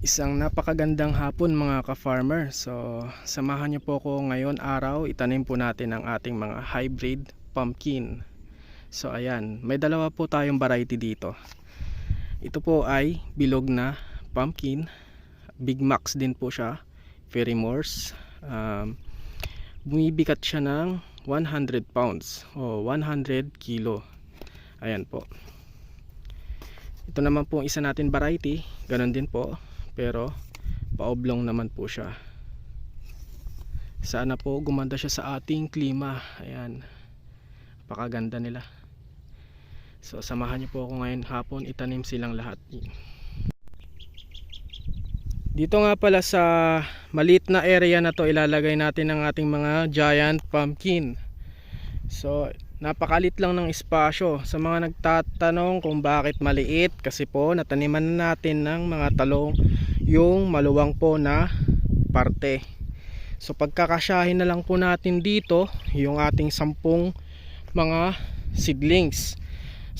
Isang napakagandang hapon mga ka-farmer. So, samahan niyo po ako ngayon araw. Itanim po natin ang ating mga hybrid pumpkin. So, ayan. May dalawa po tayong variety dito. Ito po ay bilog na pumpkin. Big Max din po siya. Very Morse. Um, bumibigat siya ng 100 pounds o 100 kilo. Ayan po. Ito naman po isa natin variety. Ganon din po pero paoblong naman po siya sana po gumanda siya sa ating klima ayan napakaganda nila so samahan niyo po ako ngayon hapon itanim silang lahat. Dito nga pala sa maliit na area na to ilalagay natin ang ating mga giant pumpkin. So napakalit lang ng espasyo. Sa mga nagtatanong kung bakit maliit kasi po nataniman na natin ng mga talong yung maluwang po na parte. So pagkakasyahin na lang po natin dito yung ating sampung mga seedlings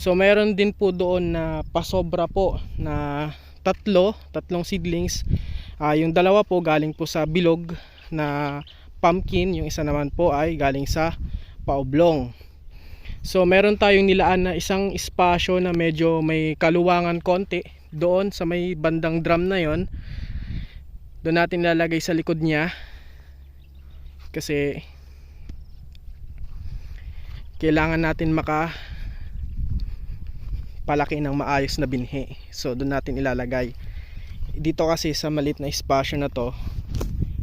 so meron din po doon na pasobra po na tatlo tatlong seedlings Ah, yung dalawa po galing po sa bilog na pumpkin yung isa naman po ay galing sa paoblong So meron tayong nilaan na isang espasyo na medyo may kaluwangan konti doon sa may bandang drum na yon. Doon natin lalagay sa likod niya kasi kailangan natin maka palaki ng maayos na binhi. So doon natin ilalagay. Dito kasi sa malit na espasyo na to,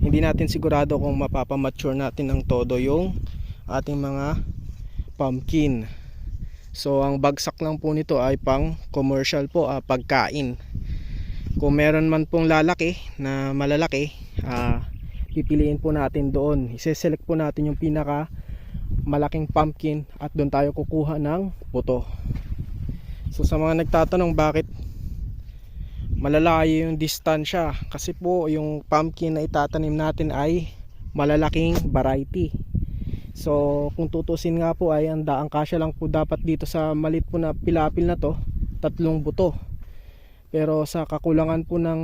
hindi natin sigurado kung mapapamature natin ng todo yung ating mga pumpkin so ang bagsak lang po nito ay pang commercial po ah, pagkain kung meron man pong lalaki na malalaki ah, pipiliin po natin doon iseselect po natin yung pinaka malaking pumpkin at doon tayo kukuha ng buto so sa mga nagtatanong bakit malalayo yung distansya kasi po yung pumpkin na itatanim natin ay malalaking variety So kung tutusin nga po ay ang daang kasya lang po dapat dito sa malit po na pilapil na to, tatlong buto. Pero sa kakulangan po ng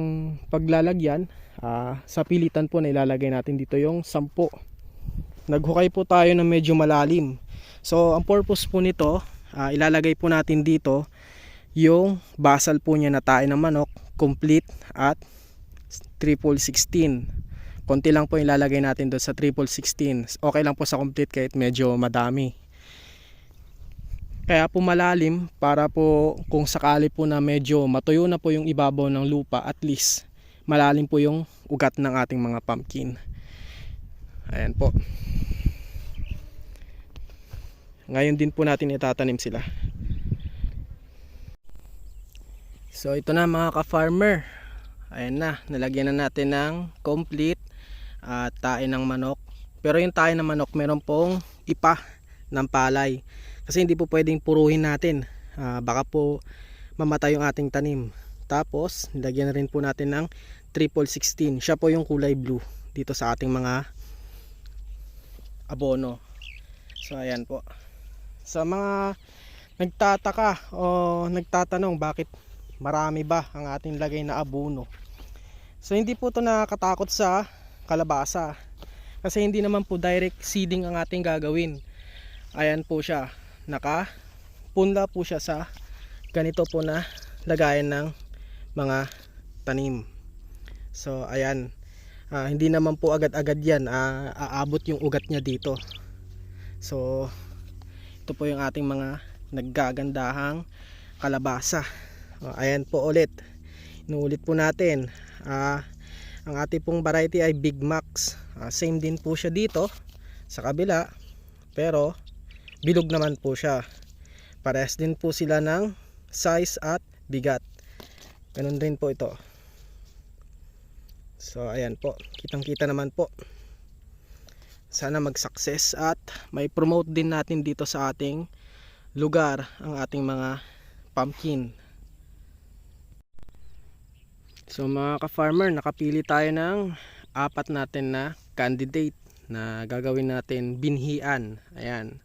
paglalagyan, ah, sa pilitan po na ilalagay natin dito yung sampo. Naghukay po tayo ng medyo malalim. So ang purpose po nito, ah, ilalagay po natin dito yung basal po niya na tae ng manok, complete at triple 16 konti lang po ilalagay natin doon sa triple 16 okay lang po sa complete kahit medyo madami. Kaya po malalim para po kung sakali po na medyo matuyo na po yung ibabaw ng lupa at least malalim po yung ugat ng ating mga pumpkin. Ayan po. Ngayon din po natin itatanim sila so ito na mga ka-farmer. Ayan na nalagyan na natin ng complete at tae ng manok. Pero yung tae ng manok meron pong ipa ng palay. Kasi hindi po pwedeng puruhin natin. Ah, baka po mamatay yung ating tanim. Tapos nilagyan na rin po natin ng triple 16 siya po yung kulay blue dito sa ating mga abono. So ayan po. Sa mga nagtataka o nagtatanong bakit marami ba ang ating lagay na abono? So hindi po to nakakatakot sa kalabasa. Kasi hindi naman po direct seeding ang ating gagawin. Ayan po siya. Naka punla po siya sa ganito po na lagayan ng mga tanim. So ayan. Ah, hindi naman po agad-agad yan. Ah, aabot yung ugat niya dito. So ito po yung ating mga naggagandahang kalabasa ayan po ulit. Inuulit po natin. Ah, ang ating pong variety ay Big Max Ah, same din po siya dito sa kabila. Pero bilog naman po siya. Parehas din po sila ng size at bigat. Ganun din po ito. So ayan po. Kitang kita naman po. Sana mag success at may promote din natin dito sa ating lugar ang ating mga pumpkin So mga ka-farmer, nakapili tayo ng apat natin na candidate na gagawin natin binhian. Ayan.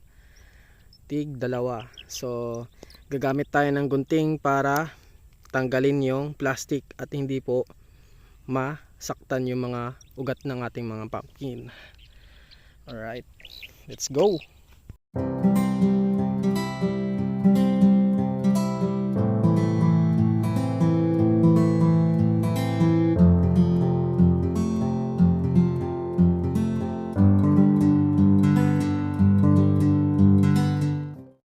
Tig dalawa. So gagamit tayo ng gunting para tanggalin yung plastic at hindi po masaktan yung mga ugat ng ating mga pumpkin. Alright, let's go!